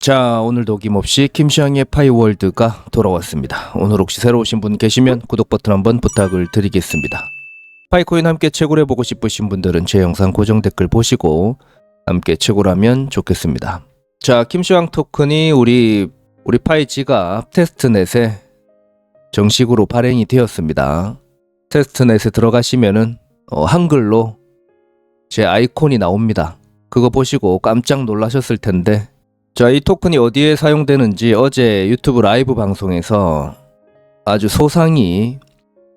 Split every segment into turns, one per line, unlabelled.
자, 오늘도 어김없이 김시향의 파이월드가 돌아왔습니다. 오늘 혹시 새로 오신 분 계시면 구독 버튼 한번 부탁을 드리겠습니다. 파이코인 함께 채굴해 보고 싶으신 분들은 제 영상 고정 댓글 보시고 함께 채굴하면 좋겠습니다. 자, 김시황 토큰이 우리 우리 파이 지갑 테스트넷에 정식으로 발행이 되었습니다. 테스트넷에 들어가시면은 어, 한글로 제 아이콘이 나옵니다. 그거 보시고 깜짝 놀라셨을 텐데 자, 이 토큰이 어디에 사용되는지 어제 유튜브 라이브 방송에서 아주 소상히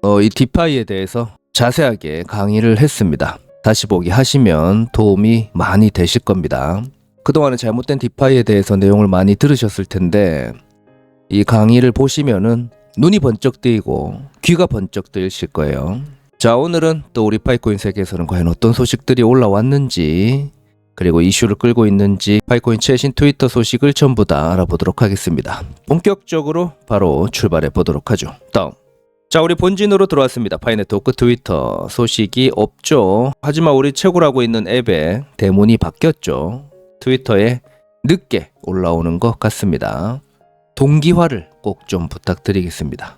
어, 이 디파이에 대해서 자세하게 강의를 했습니다. 다시 보기 하시면 도움이 많이 되실 겁니다. 그동안에 잘못된 디파이에 대해서 내용을 많이 들으셨을 텐데 이 강의를 보시면은 눈이 번쩍 뜨이고 귀가 번쩍 뜨이실 거예요. 자, 오늘은 또 우리 파이코인 세계에서는 과연 어떤 소식들이 올라왔는지 그리고 이슈를 끌고 있는지 파이코인 최신 트위터 소식을 전부 다 알아보도록 하겠습니다. 본격적으로 바로 출발해 보도록 하죠. 다음. 자, 우리 본진으로 들어왔습니다. 파이네트워크 트위터 소식이 없죠. 하지만 우리 채굴하고 있는 앱에 대문이 바뀌었죠. 트위터에 늦게 올라오는 것 같습니다. 동기화를 꼭 좀 부탁드리겠습니다.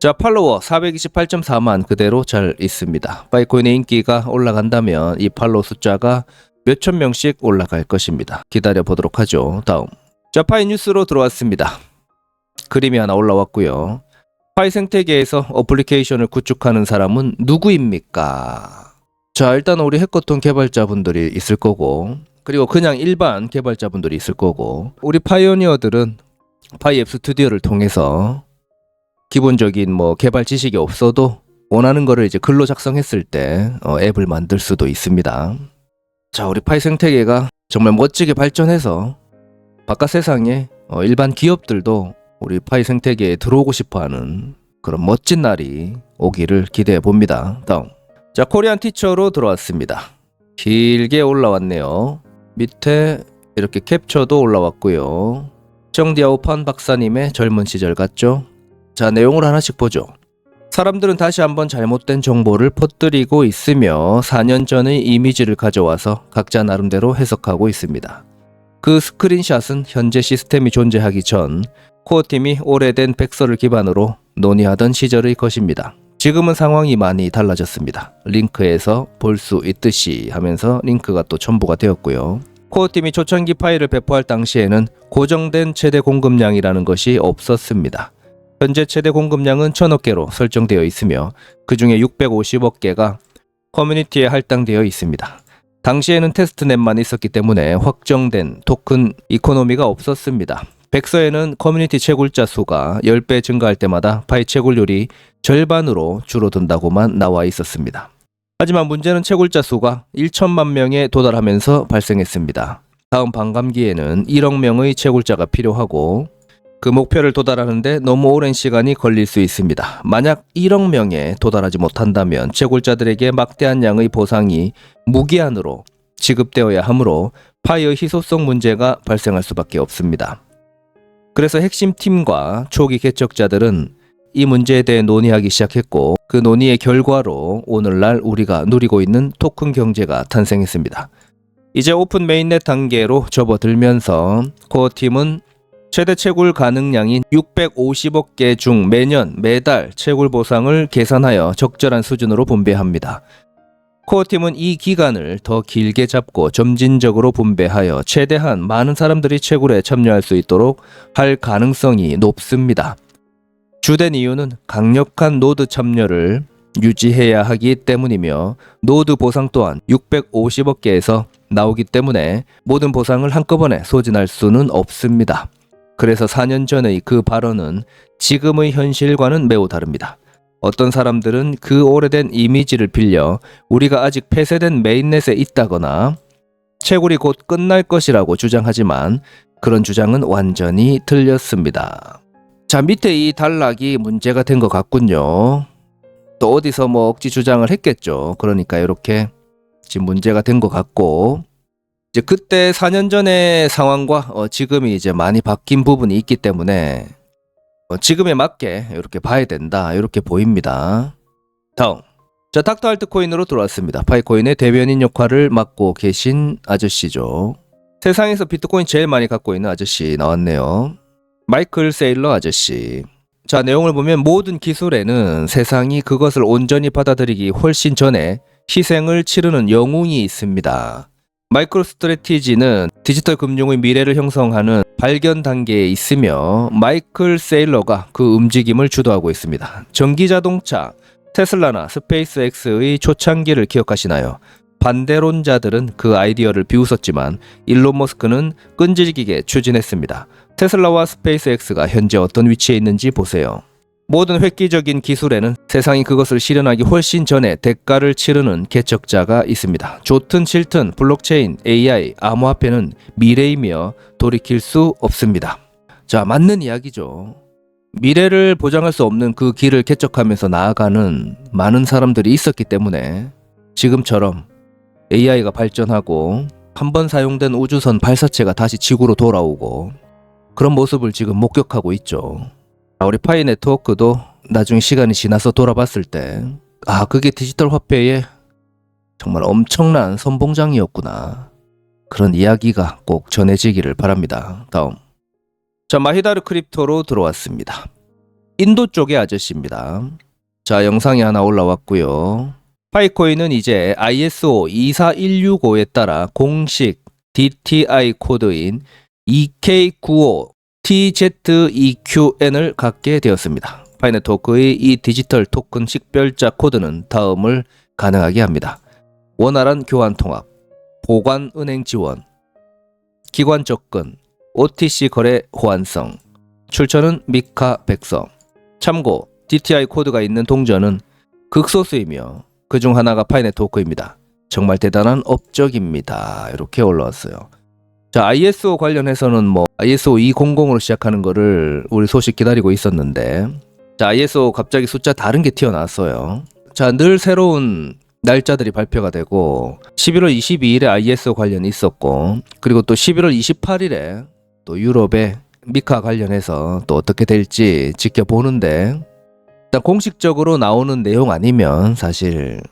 자, 팔로워 428.4만 그대로 잘 있습니다. 파이코인의 인기가 올라간다면 이 팔로우 숫자가 몇천 명씩 올라갈 것입니다. 기다려 보도록 하죠. 다음. 자, 파이 뉴스로 들어왔습니다. 그림이 하나 올라왔고요. 파이 생태계에서 어플리케이션을 구축하는 사람은 누구입니까? 자, 일단 우리 해커톤 개발자분들이 있을 거고, 그리고 그냥 일반 개발자분들이 있을 거고, 우리 파이오니어들은 파이 앱 스튜디오를 통해서 기본적인 뭐 개발 지식이 없어도 원하는 거를 이제 글로 작성했을 때 어, 앱을 만들 수도 있습니다. 자, 우리 파이 생태계가 정말 멋지게 발전해서 바깥 세상에 어, 일반 기업들도 우리 파이 생태계에 들어오고 싶어하는 그런 멋진 날이 오기를 기대해 봅니다. 다음. 자, 코리안 티처로 들어왔습니다. 길게 올라왔네요. 밑에 이렇게 캡처도 올라왔고요. 정디아오판 박사님의 젊은 시절 같죠? 자, 내용을 하나씩 보죠. 사람들은 다시 한번 잘못된 정보를 퍼뜨리고 있으며 4년 전의 이미지를 가져와서 각자 나름대로 해석하고 있습니다. 그 스크린샷은 현재 시스템이 존재하기 전 코어팀이 오래된 백서를 기반으로 논의하던 시절의 것입니다. 지금은 상황이 많이 달라졌습니다. 링크에서 볼 수 있듯이 하면서 링크가 또 첨부가 되었고요. 코어팀이 초창기 파일을 배포할 당시에는 고정된 최대 공급량이라는 것이 없었습니다. 현재 최대 공급량은 1000억 개로 설정되어 있으며 그 중에 650억 개가 커뮤니티에 할당되어 있습니다. 당시에는 테스트넷만 있었기 때문에 확정된 토큰 이코노미가 없었습니다. 백서에는 커뮤니티 채굴자 수가 10배 증가할 때마다 파이 채굴률이 절반으로 줄어든다고만 나와 있었습니다. 하지만 문제는 채굴자 수가 1천만 명에 도달하면서 발생했습니다. 다음 반감기에는 1억 명의 채굴자가 필요하고 그 목표를 도달하는데 너무 오랜 시간이 걸릴 수 있습니다. 만약 1억 명에 도달하지 못한다면 채굴자들에게 막대한 양의 보상이 무기한으로 지급되어야 하므로 파이의 희소성 문제가 발생할 수밖에 없습니다. 그래서 핵심 팀과 초기 개척자들은 이 문제에 대해 논의하기 시작했고 그 논의의 결과로 오늘날 우리가 누리고 있는 토큰 경제가 탄생했습니다. 이제 오픈 메인넷 단계로 접어들면서 코어 팀은 최대 채굴 가능량인 650억 개 중 매년 매달 채굴 보상을 계산하여 적절한 수준으로 분배합니다. 코어팀은 이 기간을 더 길게 잡고 점진적으로 분배하여 최대한 많은 사람들이 채굴에 참여할 수 있도록 할 가능성이 높습니다. 주된 이유는 강력한 노드 참여를 유지해야 하기 때문이며 노드 보상 또한 650억 개에서 나오기 때문에 모든 보상을 한꺼번에 소진할 수는 없습니다. 그래서 4년 전의 그 발언은 지금의 현실과는 매우 다릅니다. 어떤 사람들은 그 오래된 이미지를 빌려 우리가 아직 폐쇄된 메인넷에 있다거나 채굴이 곧 끝날 것이라고 주장하지만 그런 주장은 완전히 틀렸습니다. 자, 밑에 이 단락이 문제가 된 것 같군요. 또 어디서 뭐 억지 주장을 했겠죠. 그러니까 이렇게 지금 문제가 된 것 같고 이제 그때 4년 전의 상황과 어, 지금이 이제 많이 바뀐 부분이 있기 때문에 어, 지금에 맞게 이렇게 봐야 된다. 이렇게 보입니다. 다음. 자, 닥터 알트코인으로 들어왔습니다. 파이코인의 대변인 역할을 맡고 계신 아저씨죠. 세상에서 비트코인 제일 많이 갖고 있는 아저씨 나왔네요. 마이클 세일러 아저씨. 자, 내용을 보면 모든 기술에는 세상이 그것을 온전히 받아들이기 훨씬 전에 희생을 치르는 영웅이 있습니다. 마이크로 스트레티지는 디지털 금융의 미래를 형성하는 발견 단계에 있으며 마이클 세일러가 그 움직임을 주도하고 있습니다. 전기 자동차, 테슬라나 스페이스X의 초창기를 기억하시나요? 반대론자들은 그 아이디어를 비웃었지만 일론 머스크는 끈질기게 추진했습니다. 테슬라와 스페이스X가 현재 어떤 위치에 있는지 보세요. 모든 획기적인 기술에는 세상이 그것을 실현하기 훨씬 전에 대가를 치르는 개척자가 있습니다. 좋든 싫든 블록체인, AI, 암호화폐는 미래이며 돌이킬 수 없습니다. 자, 맞는 이야기죠. 미래를 보장할 수 없는 그 길을 개척하면서 나아가는 많은 사람들이 있었기 때문에 지금처럼 AI가 발전하고 한 번 사용된 우주선 발사체가 다시 지구로 돌아오고 그런 모습을 지금 목격하고 있죠. 아, 우리 파이 네트워크도 나중에 시간이 지나서 돌아봤을 때, 아, 그게 디지털 화폐의 정말 엄청난 선봉장이었구나. 그런 이야기가 꼭 전해지기를 바랍니다. 다음. 자, 마히다르 크립토로 들어왔습니다. 인도 쪽의 아저씨입니다. 자, 영상이 하나 올라왔고요. 파이코인은 이제 ISO 24165에 따라 공식 DTI 코드인 EK95 TZEQN을 갖게 되었습니다. 파이네토크의 이 디지털 토큰 식별자 코드는 다음을 가능하게 합니다. 원활한 교환 통합, 보관 은행 지원, 기관 접근, OTC 거래 호환성, 출처는 미카 백성. 참고 DTI 코드가 있는 동전은 극소수이며 그 중 하나가 파이네토크입니다. 정말 대단한 업적입니다. 이렇게 올라왔어요. 자, ISO 관련해서는 뭐 ISO 200으로 시작하는 거를 우리 소식 기다리고 있었는데 자, ISO 갑자기 숫자 다른 게 튀어나왔어요. 자, 늘 새로운 날짜들이 발표가 되고 11월 22일에 ISO 관련이 있었고 그리고 또 11월 28일에 또 유럽의 미카 관련해서 또 어떻게 될지 지켜보는데 일단 공식적으로 나오는 내용 아니면 사실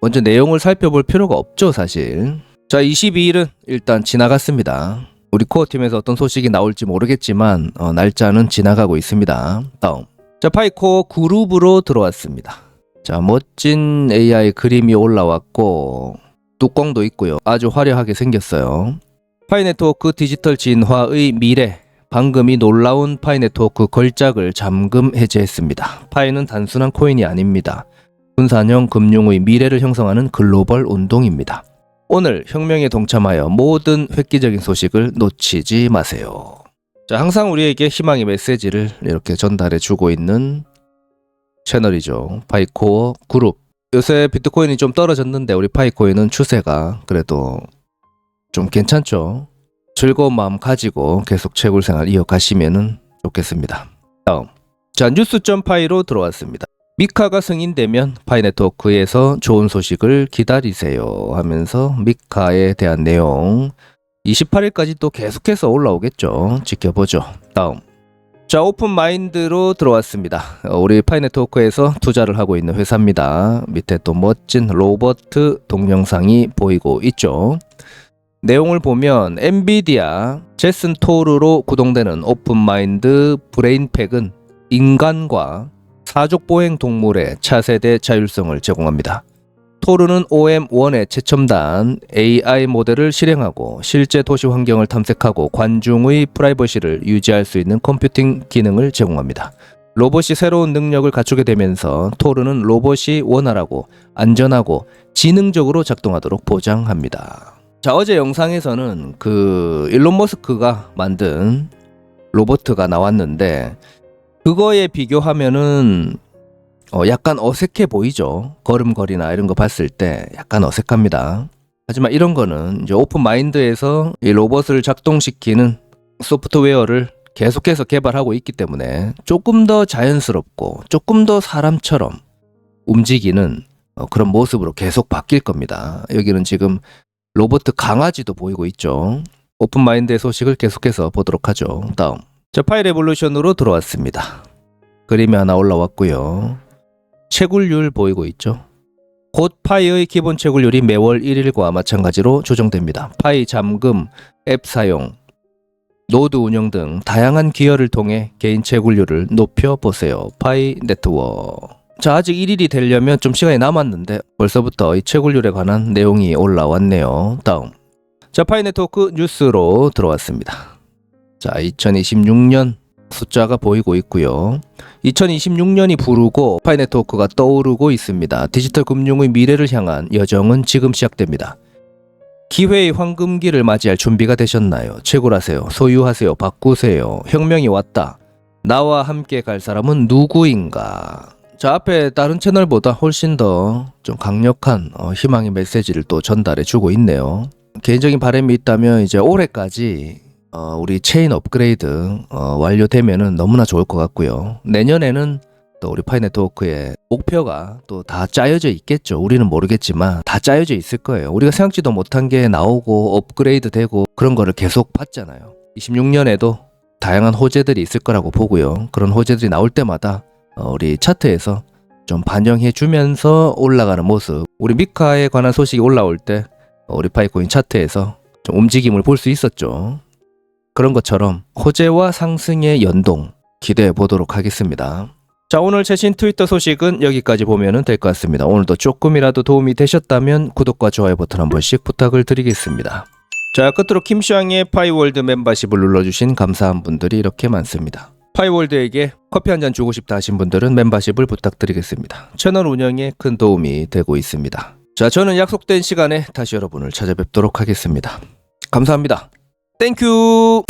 먼저 내용을 살펴볼 필요가 없죠, 사실. 자, 22일은 일단 지나갔습니다. 우리 코어 팀에서 어떤 소식이 나올지 모르겠지만 어, 날짜는 지나가고 있습니다. 다음. 자, 파이코 그룹으로 들어왔습니다. 자, 멋진 AI 그림이 올라왔고 뚜껑도 있고요. 아주 화려하게 생겼어요. 파이네트워크 디지털 진화의 미래. 방금 이 놀라운 파이 네트워크 걸작을 잠금 해제했습니다. 파이는 단순한 코인이 아닙니다. 분산형 금융의 미래를 형성하는 글로벌 운동입니다. 오늘 혁명에 동참하여 모든 획기적인 소식을 놓치지 마세요. 자, 항상 우리에게 희망의 메시지를 이렇게 전달해 주고 있는 채널이죠. 파이코어 그룹. 요새 비트코인이 좀 떨어졌는데 우리 파이코인은 추세가 그래도 좀 괜찮죠. 즐거운 마음 가지고 계속 채굴 생활 이어가시면 좋겠습니다. 다음. 자, 뉴스.파이로 들어왔습니다. 미카가 승인되면 파이네트워크에서 좋은 소식을 기다리세요 하면서 미카에 대한 내용 28일까지 또 계속해서 올라오겠죠. 지켜보죠. 다음. 자, 오픈 마인드로 들어왔습니다. 어, 우리 파이네트워크에서 투자를 하고 있는 회사입니다. 밑에 또 멋진 로버트 동영상이 보이고 있죠. 내용을 보면 엔비디아 제슨 토르로 구동되는 오픈마인드 브레인팩은 인간과 사족 보행 동물의 차세대 자율성을 제공합니다. 토르는 OM1의 최첨단 AI 모델을 실행하고 실제 도시 환경을 탐색하고 관중의 프라이버시를 유지할 수 있는 컴퓨팅 기능을 제공합니다. 로봇이 새로운 능력을 갖추게 되면서 토르는 로봇이 원활하고 안전하고 지능적으로 작동하도록 보장합니다. 자, 어제 영상에서는 그 일론 머스크가 만든 로버트가 나왔는데 그거에 비교하면은 어, 약간 어색해 보이죠. 걸음걸이나 이런 거 봤을 때 약간 어색합니다. 하지만 이런 거는 이제 오픈 마인드에서 이 로봇을 작동시키는 소프트웨어를 계속해서 개발하고 있기 때문에 조금 더 자연스럽고 조금 더 사람처럼 움직이는 어, 그런 모습으로 계속 바뀔 겁니다. 여기는 지금 로봇 강아지도 보이고 있죠. 오픈 마인드의 소식을 계속해서 보도록 하죠. 다음. 자, 파이 레볼루션으로 들어왔습니다. 그림이 하나 올라왔고요. 채굴률 보이고 있죠. 곧 파이의 기본 채굴률이 매월 1일과 마찬가지로 조정됩니다. 파이 잠금, 앱 사용, 노드 운영 등 다양한 기여를 통해 개인 채굴률을 높여 보세요. 파이 네트워크. 자, 아직 1일이 되려면 좀 시간이 남았는데 벌써부터 이 채굴률에 관한 내용이 올라왔네요. 다음. 자, 파이 네트워크 뉴스로 들어왔습니다. 자, 2026년 숫자가 보이고 있고요. 2026년이 부르고 파이 네트워크가 떠오르고 있습니다. 디지털 금융의 미래를 향한 여정은 지금 시작됩니다. 기회의 황금기를 맞이할 준비가 되셨나요? 채굴하세요. 소유하세요. 바꾸세요. 혁명이 왔다. 나와 함께 갈 사람은 누구인가? 자, 앞에 다른 채널보다 훨씬 더 좀 강력한 어, 희망의 메시지를 또 전달해 주고 있네요. 개인적인 바람이 있다면 이제 올해까지 어, 우리 체인 업그레이드 어, 완료되면은 너무나 좋을 것 같고요. 내년에는 또 우리 파이 네트워크의 목표가 또 다 짜여져 있겠죠. 우리는 모르겠지만 다 짜여져 있을 거예요. 우리가 생각지도 못한 게 나오고 업그레이드 되고 그런 거를 계속 봤잖아요. 26년에도 다양한 호재들이 있을 거라고 보고요. 그런 호재들이 나올 때마다 어, 우리 차트에서 좀 반영해 주면서 올라가는 모습. 우리 미카에 관한 소식이 올라올 때 어, 우리 파이코인 차트에서 좀 움직임을 볼 수 있었죠. 그런 것처럼 호재와 상승의 연동 기대해 보도록 하겠습니다. 자, 오늘 최신 트위터 소식은 여기까지 보면 될 것 같습니다. 오늘도 조금이라도 도움이 되셨다면 구독과 좋아요 버튼 한 번씩 부탁을 드리겠습니다. 자, 끝으로 김슈앙의 파이월드 멤버십을 눌러주신 감사한 분들이 이렇게 많습니다. 파이월드에게 커피 한 잔 주고 싶다 하신 분들은 멤버십을 부탁드리겠습니다. 채널 운영에 큰 도움이 되고 있습니다. 자, 저는 약속된 시간에 다시 여러분을 찾아뵙도록 하겠습니다. 감사합니다. 땡큐!